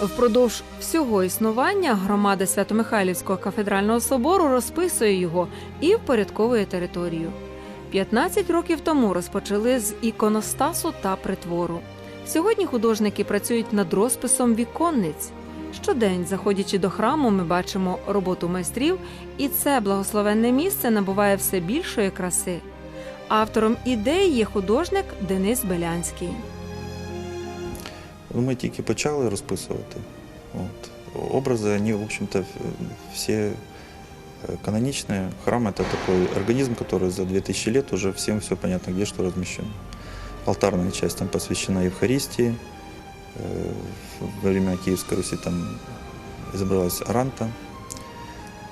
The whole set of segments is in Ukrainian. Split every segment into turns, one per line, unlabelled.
Впродовж всього існування громада Свято-Михайлівського кафедрального собору розписує його і впорядковує територію. 15 років тому розпочали з іконостасу та притвору. Сьогодні художники працюють над розписом віконниць. Щодень, заходячи до храму, ми бачимо роботу майстрів, і це благословенне місце набуває все більшої краси. Автором ідеї є художник Денис Белянський.
Ну, Ми тільки почали розписувати. От. Образи, вони, в общем-то, в- всі е, каноничные. Храм – это такой организм, который за 2000 лет уже всем все понятно, где что размещено. Алтарная часть там посвящена Евхаристии. Э, Во время Киевской Руси там изображалась Аранта.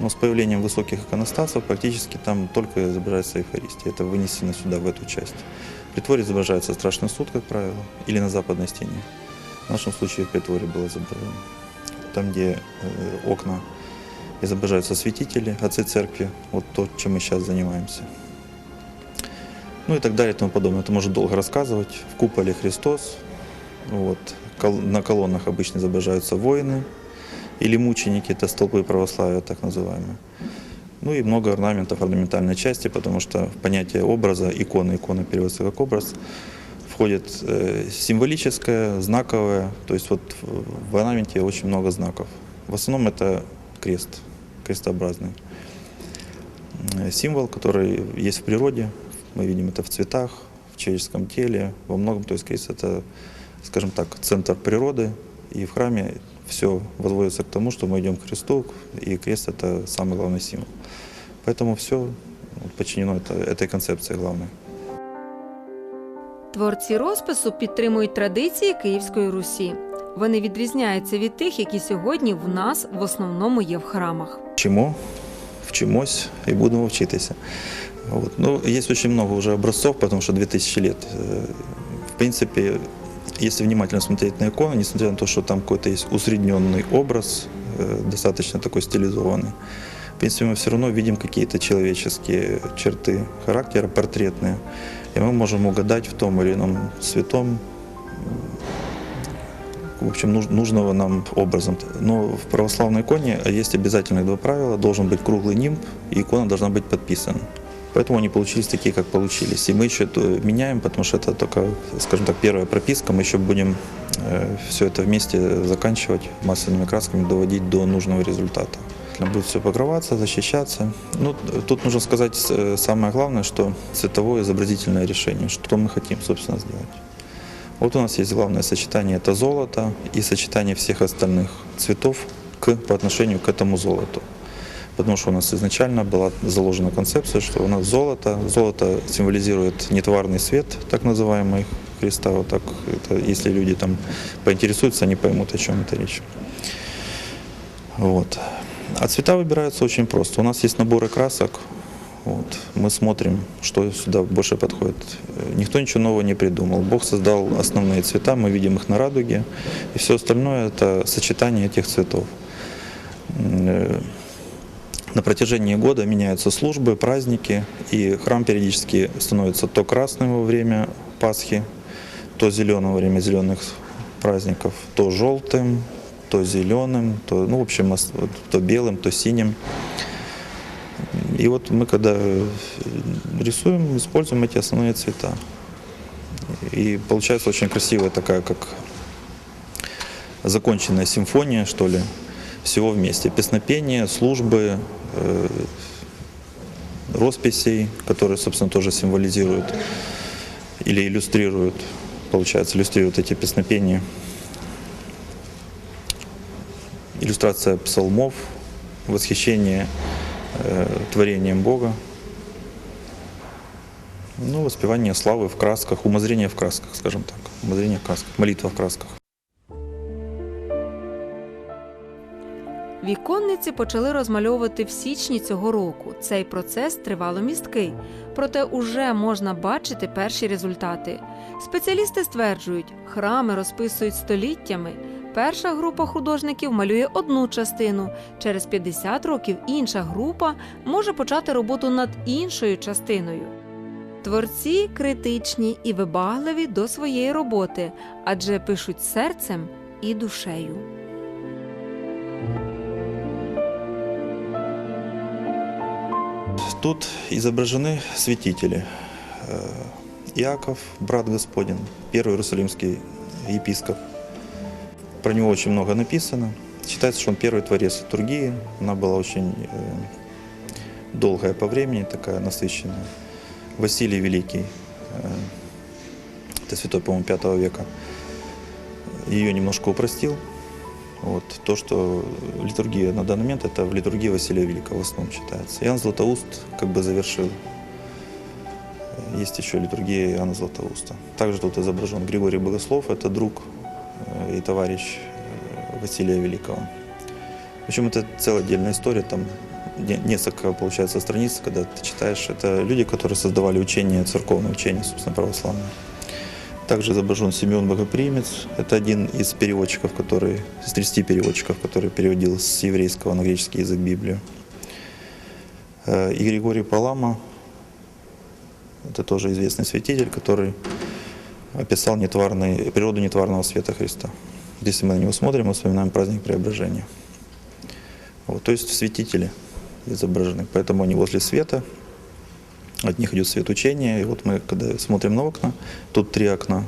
Но с появлением высоких иконостасов практически там только изображается Евхаристия. Это вынесено сюда, в эту часть. В притворе изображается Страшный суд, как правило, или на западной стене. В нашем случае в притворе было изображено. Там, где э, окна изображаются святители, отцы церкви, вот то, чем мы сейчас занимаемся. Ну и так далее и тому подобное. Это может долго рассказывать. В куполе Христос. Вот. На колоннах обычно изображаются воины или мученики, это столпы православия, так называемые. Ну и много орнаментов, орнаментальной части, потому что понятие образа, иконы, икона переводится как образ, входит э, символическое, знаковое, то есть вот в- орнаменте очень много знаков. В основном это крест, крестообразный. Э, Символ, который есть в природе, мы видим это в цветах, в человеческом теле, во многом, то есть крест это, скажем так, центр природы, и в храме все возводится к тому, что мы идем к кресту, и крест это самый главный символ. Поэтому все подчинено это- этой концепции главной.
Творці розпису підтримують традиції Київської Русі. Вони відрізняються від тих, які сьогодні в нас в основному є в храмах.
Чему? Вчимось и будемо вчитися. Вот. Ну, есть очень много уже образцов, потому что 2000 лет. Э, В принципе, если внимательно смотреть на икону, несмотря на то, что там какой-то есть усредненный образ, э, достаточно такой стилизованный, в Принципе, мы все равно видим какие-то человеческие черты характера, портретные. И мы можем угадать в том или ином святом в общем, нуж- нужного нам образом. Но в православной иконе есть обязательные два правила. Должен быть круглый нимб, и икона должна быть подписана. Поэтому они получились такие, как получились. И мы еще это меняем, потому что это только, скажем так, первая прописка. Мы еще будем все это вместе заканчивать масляными красками, доводить до нужного результата. Будет все покрываться, защищаться. Ну, тут нужно сказать э, самое главное, что цветовое изобразительное решение, что мы хотим, собственно, сделать. Вот у нас есть главное сочетание, это золото и сочетание всех остальных цветов к, по отношению к этому золоту. Потому что у нас изначально была заложена концепция, что у нас золото, золото символизирует нетварный свет, так называемый Христа, вот так, это, если люди там поинтересуются, они поймут, о чем это речь. Вот. А цвета выбираются очень просто. У нас есть наборы красок, вот. Мы смотрим, что сюда больше подходит. Никто ничего нового не придумал. Бог создал основные цвета, мы видим их на радуге, и все остальное это сочетание этих цветов. Э, На протяжении года меняются службы, праздники, и храм периодически становится то красным во время Пасхи, то зеленым во время зеленых праздников, то желтым, то зеленым, то, ну, в общем, то белым, то синим. И вот мы когда э, рисуем, используем эти основные цвета. И получается очень красивая такая, как законченная симфония, что ли, всего вместе. Песнопение, службы, э, росписей, которые, собственно, тоже символизируют или иллюстрируют, получается, иллюстрируют эти песнопения. Иллюстрация псалмов, восхищение э, творением Бога. Ну, воспевание славы в красках, умозрение в красках, скажем так. Умозрение в красках, молитва в красках.
Віконниці почали розмальовувати в січні цього року. Цей процес тривало місткий, проте уже можна бачити перші результати. Спеціалісти стверджують, храми розписують століттями. Перша група художників малює одну частину. Через 50 років інша група може почати роботу над іншою частиною. Творці критичні і вибагливі до своєї роботи, адже пишуть серцем і душею.
Тут ізображені святители. Иаков, е, брат Господін, перший иерусалимский епископ, Про него очень много написано. Считается, что он первый творец литургии. Она была очень э, долгая по времени, такая насыщенная. Василий Великий, э, это святой, по-моему, 5 века, ее немножко упростил. Вот. То, что литургия на данный момент, это в литургии Василия Великого в основном считается. Иоанн Златоуст как бы завершил. Есть еще литургия Иоанна Златоуста. Также тут изображен Григорий Богослов, это друг э, и товарищ э, Василия Великого. В общем, это целая отдельная история, там не- несколько, получается, страниц, когда ты читаешь. Это люди, которые создавали учение, церковное учение, собственно, православное. Также изображен Семен Богоприимец. Это один из переводчиков, который, из 30 переводчиков, который переводил с еврейского на греческий язык Библию. Э, И Григорий Палама, это тоже известный святитель, который описал нетварный, природу нетварного света Христа. Если мы на него смотрим, мы вспоминаем праздник Преображения. Вот, то есть святители изображены, поэтому они возле света, от них идет свет учения. И вот мы, когда смотрим на окна, тут три окна,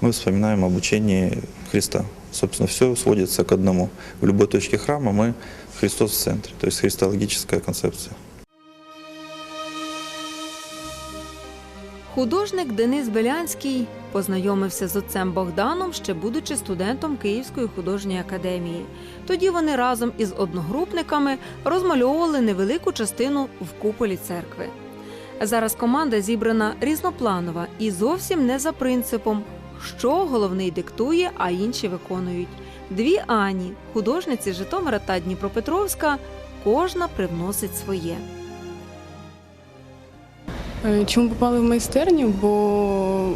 мы вспоминаем об учении Христа. Собственно, все сводится к одному. В любой точке храма мы Христос в центре, то есть христологическая концепция.
Художник Денис Белянський познайомився з отцем Богданом, ще будучи студентом Київської художньої академії. Тоді вони разом із одногрупниками розмальовували невелику частину в куполі церкви. Зараз команда зібрана різнопланова і зовсім не за принципом, що головний диктує, а інші виконують. Дві Ані, художниці Житомира та Дніпропетровська, кожна привносить своє.
Е, Чому попали в майстерню? Бо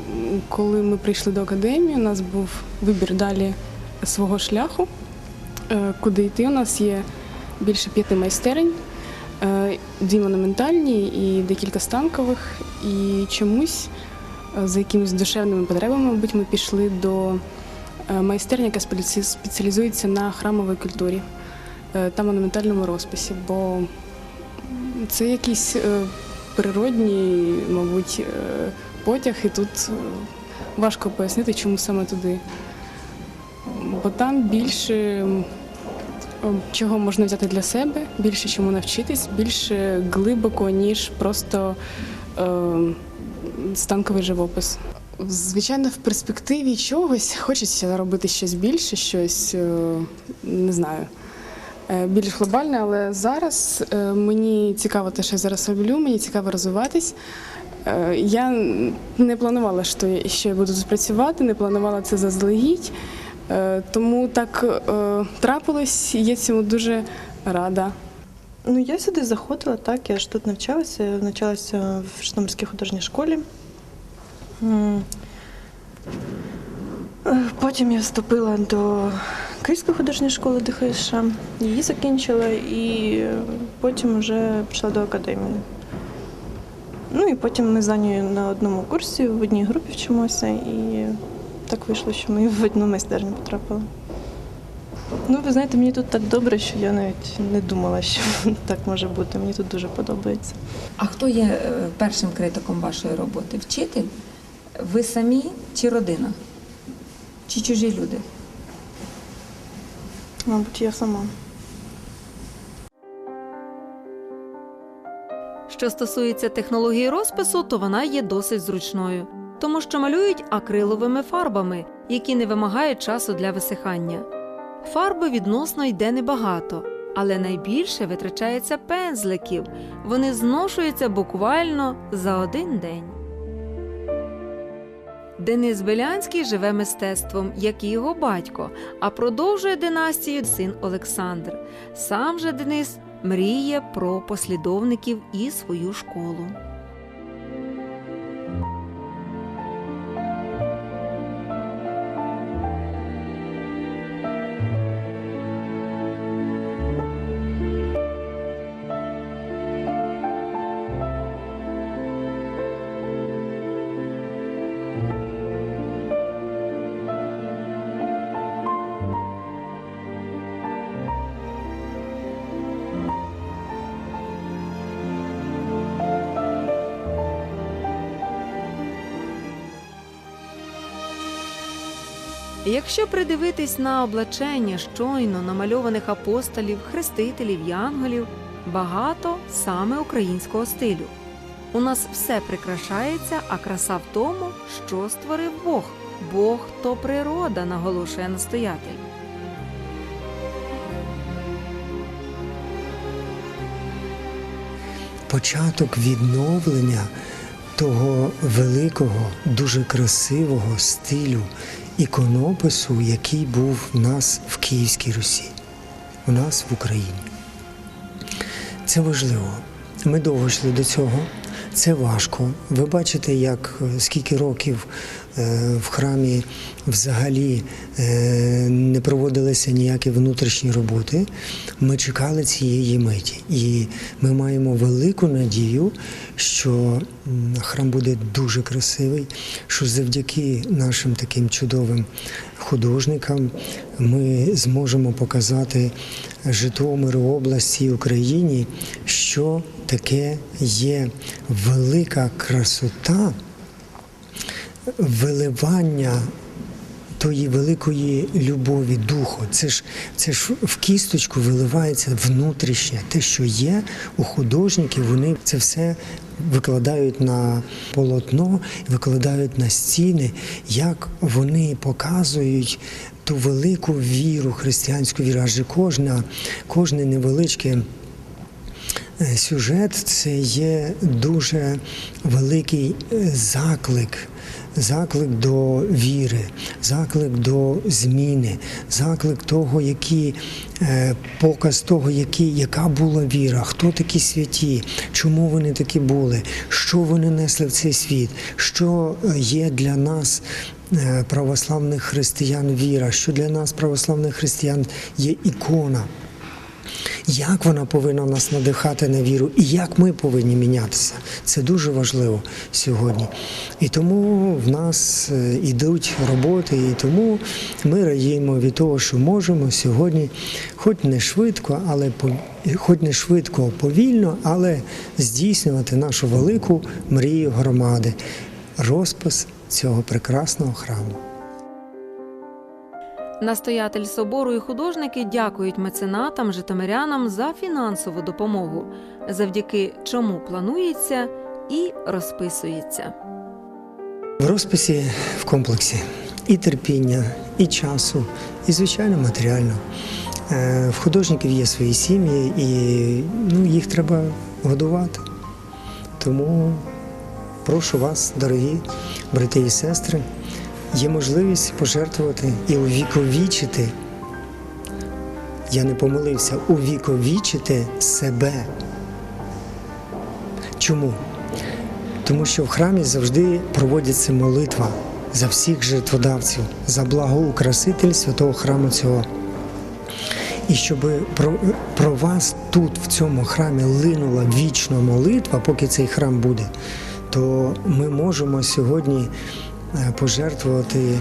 коли ми прийшли до академії, у нас був вибір далі свого шляху, Е, куди йти. У нас є більше п'яти майстерень, е, дві монументальні і декілька станкових. І чомусь за якимись душевними потребами, мабуть, ми пішли до майстерні, яка спеціалізується на храмовій культурі та монументальному розписі. Бо це якийсь природній, мабуть, е, потяг, і тут е, важко пояснити, чому саме туди. Бо там більше чого можна взяти для себе, більше чому навчитись, більше глибоко, ніж просто е, станковий живопис. Звичайно, в перспективі чогось хочеться робити щось більше, щось е, не знаю більш глобальне, але зараз е, мені цікаво те, що я зараз роблю, мені цікаво розвиватись. Е, Я не планувала, що я буду працювати, не планувала це заздалегідь. Е, Тому так е, трапилось, я цьому дуже рада.
Ну, я сюди заходила, так, я ж тут навчалася, я навчалася в Житомирській художній школі. Е, Потім я вступила до Київської художньої школи ДХШ, її закінчила і потім вже пішла до академії. Ну і потім ми з Анею на одному курсі, в одній групі вчимося, і так вийшло, що ми в одну майстерню потрапили. Ну, ви знаєте, мені тут так добре, що я навіть не думала, що так може бути. Мені тут дуже подобається.
А хто є е, першим критиком вашої роботи? Вчитель? Ви самі чи родина? Чи чужі люди?
Мабуть, я сама.
Що стосується технології розпису, то вона є досить зручною, тому що малюють акриловими фарбами, які не вимагають часу для висихання. Фарби відносно йде небагато, але найбільше витрачається пензликів. Вони зношуються буквально за один день. Денис Белянський живе мистецтвом, як і його батько, а продовжує династію син Олександр. Сам же Денис мріє про послідовників і свою школу. Якщо придивитись на облачення щойно намальованих апостолів, хрестителів, янголів, багато саме українського стилю. У нас все прикрашається, а краса в тому, що створив Бог. Бог то природа, наголошує настоятель.
початок відновлення того великого, дуже красивого стилю іконопису, який був в нас в Київській Русі, у нас в Україні. Це важливо. Ми довго йшли до цього. Це важко. Ви бачите, як е, скільки років в храмі взагалі е, не проводилися ніякі внутрішні роботи. Ми чекали цієї миті. І ми маємо велику надію, що храм буде дуже красивий, що завдяки нашим таким чудовим художникам ми зможемо показати Житомиру області Україні, що таке є велика красота виливання тої великої любові духу. Це ж це ж в кісточку виливається внутрішнє. Те, що є у художників, вони це все викладають на полотно, викладають на стіни, як вони показують ту велику віру, християнську віру. Адже кожна, кожне невеличке. Сюжет це є дуже великий е, заклик, заклик до віри, заклик до зміни, заклик того, які, е, показ того, які, яка була віра, хто такі святі, чому вони такі були, що вони несли в цей світ, що е, є для нас. е, Православних християн віра, що для нас, православних християн, є ікона як вона повинна нас надихати на віру, і як ми повинні мінятися. Це дуже важливо сьогодні. І тому в нас е, ідуть роботи, і тому ми радіємо від того, що можемо сьогодні, хоч не швидко, але по- хоч не швидко, повільно, але здійснювати нашу велику мрію громади, розпис цього прекрасного храму.
Настоятель собору і художники дякують меценатам, житомирянам за фінансову допомогу, завдяки чому планується і розписується.
В розписі в комплексі і терпіння, і часу, і звичайно матеріально. Е, В художників є свої сім'ї, і ну, їх треба годувати. Тому прошу вас, дорогі брати і сестри, є можливість пожертвувати і увіковічити. Я не помилився, увіковічити себе. Чому? Тому що в храмі завжди проводиться молитва за всіх жертводавців, за благоукраситель святого храму цього. І щоб про, про вас тут, в цьому храмі, линула вічна молитва, поки цей храм буде, то ми можемо сьогодні пожертвувати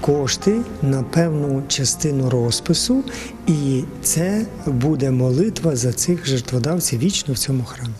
кошти на певну частину розпису, і це буде молитва за цих жертводавців вічно в цьому храмі.